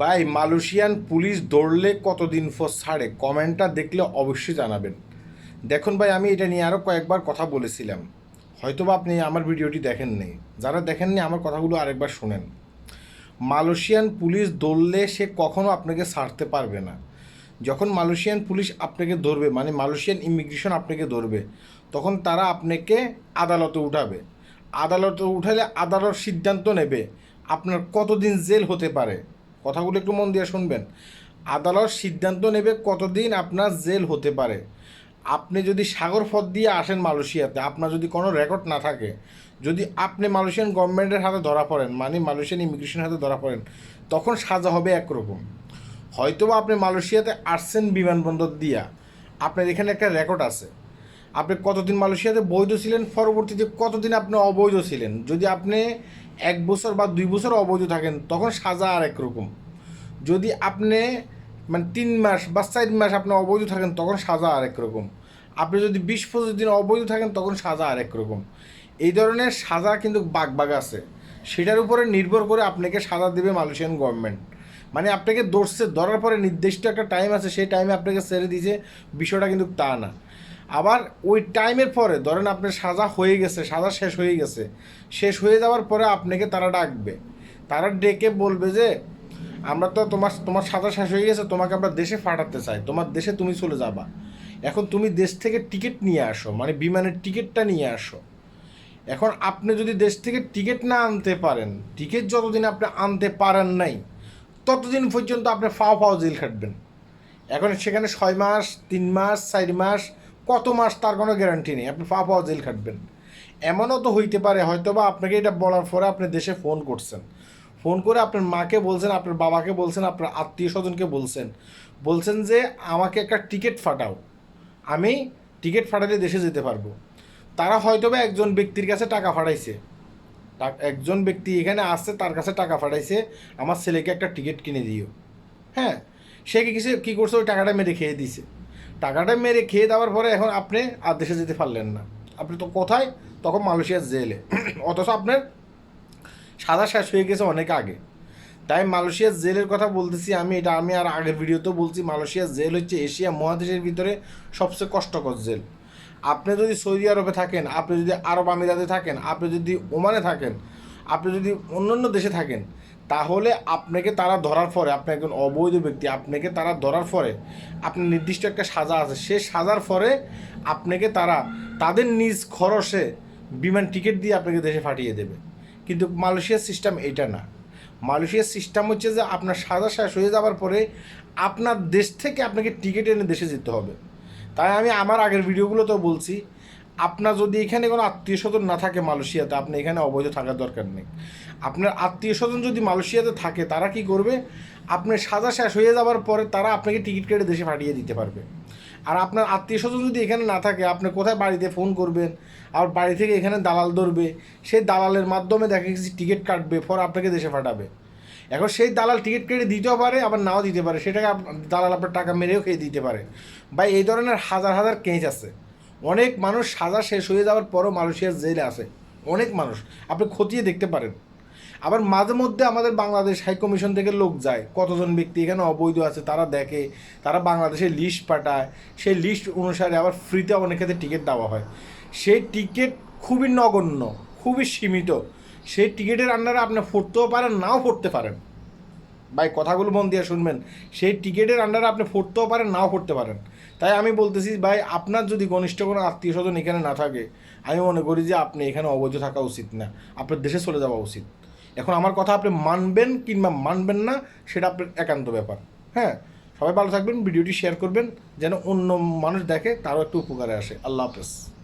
ভাই, Malaysian police দৌড়লে কতদিন পর ছাড়ে? কমেন্টটা দেখলে অবশ্যই জানাবেন। দেখুন ভাই, আমি এটা নিয়ে আরও কয়েকবার কথা বলেছিলাম। হয়তোবা আপনি আমার ভিডিওটি দেখেননি যারা দেখেননি আমার কথাগুলো আরেকবার শুনেন। মালয়েশিয়ান পুলিশ দৌড়লে সে কখনো আপনাকে ছাড়তে পারবে না। যখন মালয়েশিয়ান পুলিশ আপনাকে ধরবে মানে মালয়েশিয়ান ইমিগ্রেশন আপনাকে ধরবে, তখন তারা আপনাকে আদালতে উঠাবে। আদালতে উঠালে আদালত সিদ্ধান্ত নেবে, আপনার কতদিন জেল হতে পারে। কথাগুলো একটু মন দিয়ে শুনবেন। আদালত সিদ্ধান্ত নেবে কতদিন আপনার জেল হতে পারে। আপনি যদি সাগর পথ দিয়ে আসেন মালয়েশিয়াতে, আপনার যদি কোনো রেকর্ড না থাকে, যদি আপনি মালয়েশিয়ান গভর্নমেন্টের হাতে ধরা পড়েন মানে মালয়েশিয়ান ইমিগ্রেশনের হাতে ধরা পড়েন, তখন সাজা হবে একরকম। হয়তোবা আপনি মালয়েশিয়াতে আসছেন বিমানবন্দর দিয়া, আপনার এখানে একটা রেকর্ড আছে। আপনি কতদিন মালয়েশিয়াতে বৈধ ছিলেন? পরবর্তীতে কতদিন আপনি অবৈধ ছিলেন? যদি আপনি এক বছর বা দুই বছর অবৈধ থাকেন, তখন সাজা আর একরকম। যদি আপনি মানে তিন মাস বা চার মাস আপনি অবৈধ থাকেন, তখন সাজা আরেক রকম আপনি যদি বিশ, পঁচিশ দিন অবৈধ থাকেন, তখন সাজা আরেক রকম এই ধরনের সাজা কিন্তু বাগ বাগ আছে। সেটার উপরে নির্ভর করে আপনাকে সাজা দেবে মালয়েশিয়ান গভর্নমেন্ট। মানে আপনাকে ধরছে, ধরার পরে নির্দিষ্ট একটা টাইম আছে, সেই টাইমে আপনাকে ছেড়ে দিয়েছে, বিষয়টা কিন্তু তা না। আবার ওই টাইমের পরে, ধরেন আপনার সাজা হয়ে গেছে, সাজা শেষ হয়ে গেছে, শেষ হয়ে যাওয়ার পরে আপনাকে তারা ডাকবে। তারা ডেকে বলবে যে, আমরা তো তোমার তোমার সাজা শেষ হয়ে গেছে, তোমাকে আমরা দেশে ফাটাতে চাই, তোমার দেশে তুমি চলে যাবা। এখন তুমি দেশ থেকে টিকিট নিয়ে আসো মানে বিমানের টিকিটটা নিয়ে আসো। এখন আপনি যদি দেশ থেকে টিকিট না আনতে পারেন, টিকিট যতদিন আপনি আনতে পারেন নাই, ততদিন পর্যন্ত আপনি ফাও ফাও জেল খাটবেন। এখন সেখানে ছয় মাস, তিন মাস, চার মাস কত মাস তার কোনো গ্যারান্টি নেই, আপনি ফাও ফাও জেল খাটবেন। এমনও তো হইতে পারে হয়তো বা আপনাকে এটা বলার পরে আপনি দেশে ফোন করছেন। ফোন করে আপনার মাকে বলছেন, আপনার বাবাকে বলছেন, আপনার আত্মীয় স্বজনকে বলছেন। বলছেন যে, আমাকে একটা টিকিট ফাটাও। আমি টিকিট ফাটালে দেশে যেতে পারব। তারা হয়তো বা একজন ব্যক্তির কাছে টাকা ফাটাইছে। একজন ব্যক্তি এখানে আসছে, তার কাছে টাকা ফাটাইছে, আমার ছেলেকে একটা টিকিট কিনে দিও। হ্যাঁ সে কি কিছু, কী করছে? ওই টাকাটা মেরে খেয়ে দিছে। টাকাটা মেরে খেয়ে দেওয়ার পরে এখন আপনি আর দেশে যেতে পারলেন না। আপনি তো কোথায়? তখন মালয়েশিয়ার জেলে। অথচ আপনার সাদা শেষ হয়ে গেছে অনেক আগে। তাই মালয়েশিয়ার জেলের কথা বলতেছি আমি, এটা আমি আর আগের ভিডিওতেও বলছি, মালয়েশিয়ার জেল হচ্ছে এশিয়া মহাদেশের ভিতরে সবচেয়ে কষ্টকর জেল। আপনি যদি সৌদি আরবে থাকেন, আপনি যদি আরব আমিরাতে থাকেন, আপনি যদি ওমানে থাকেন, আপনি যদি অন্যান্য দেশে থাকেন তাহলে আপনাকে তারা ধরার পরে, আপনি একজন অবৈধ ব্যক্তি, আপনাকে তারা ধরার পরে, আপনার নির্দিষ্ট একটা সাজা আছে। সে সাজার পরে আপনাকে তারা তাদের নিজ খরচে বিমান টিকিট দিয়ে আপনাকে দেশে পাঠিয়ে দেবে। কিন্তু মালয়েশিয়ার সিস্টেম এটা না। মালয়েশিয়ার সিস্টেম হচ্ছে যে আপনার সাজা শেষ হয়ে যাওয়ার পরে আপনার দেশ থেকে আপনাকে টিকিট এনে দেশে যেতে হবে। তাই আমি আমার আগের ভিডিওগুলোতেও বলছি আপনার যদি এখানে কোনো আত্মীয় স্বজন না থাকে মালয়েশিয়াতে, আপনি এখানে অবৈধ থাকার দরকার নেই। আপনার আত্মীয় স্বজন যদি মালয়েশিয়াতে থাকে, তারা কি করবে? আপনার সাজা শেষ হয়ে যাওয়ার পরে তারা আপনাকে টিকিট কেটে দেশে পাঠিয়ে দিতে পারবে। আর আপনার আত্মীয় স্বজন যদি এখানে না থাকে, আপনি কোথায় বাড়িতে ফোন করবেন? আর বাড়ি থেকে এখানে দালাল ধরবে, সেই দালালের মাধ্যমে দেখা গেছে টিকিট কাটবে পর আপনাকে দেশে পাঠাবে। এখন সেই দালাল টিকিট কেটে দিতেও পারে, আবার নাও দিতে পারে। সেটাকে দালাল আপনার টাকা মেরেও খেয়ে দিতে পারে। বা এই ধরনের হাজার হাজার কেস আছে। অনেক মানুষ সাজা শেষ হয়ে যাওয়ার পরও মালয়েশিয়ার জেলে আছে। অনেক মানুষ। আপনি খতিয়ে দেখতে পারেন। আবার মাঝে মধ্যে আমাদের বাংলাদেশ হাইকমিশন থেকে লোক যায়। কতজন ব্যক্তি এখানে অবৈধ আছে তারা দেখে, তারা বাংলাদেশের লিস্ট পাঠায়। সেই লিস্ট অনুসারে আবার ফ্রিতে অনেক ক্ষেত্রে টিকিট দেওয়া হয়। সেই টিকিট খুবই নগণ্য, খুবই সীমিত। সেই টিকিটের আন্ডারে আপনি ফুটতেও পারেন, নাও ফুটতে পারেন। ভাই, কথাগুলো মন দিয়ে শুনবেন। সেই টিকিটের আন্ডারে আপনি ফুটতেও পারেন, নাও ফুটতে পারেন। তাই আমি বলতেছি, ভাই, আপনার যদি ঘনিষ্ঠ কোনো আত্মীয় স্বজন এখানে না থাকে, আমি মনে করি যে আপনি এখানে অবৈধ থাকা উচিত না। আপনার দেশে চলে যাওয়া উচিত। এখন আমার কথা আপনি মানবেন কিংবা মানবেন না, সেটা আপনার একান্ত ব্যাপার। হ্যাঁ? সবাই ভালো থাকবেন, ভিডিওটি শেয়ার করবেন, যেন অন্য মানুষ দেখে তারও একটু উপকারে আসে। আল্লাহ হাফেজ।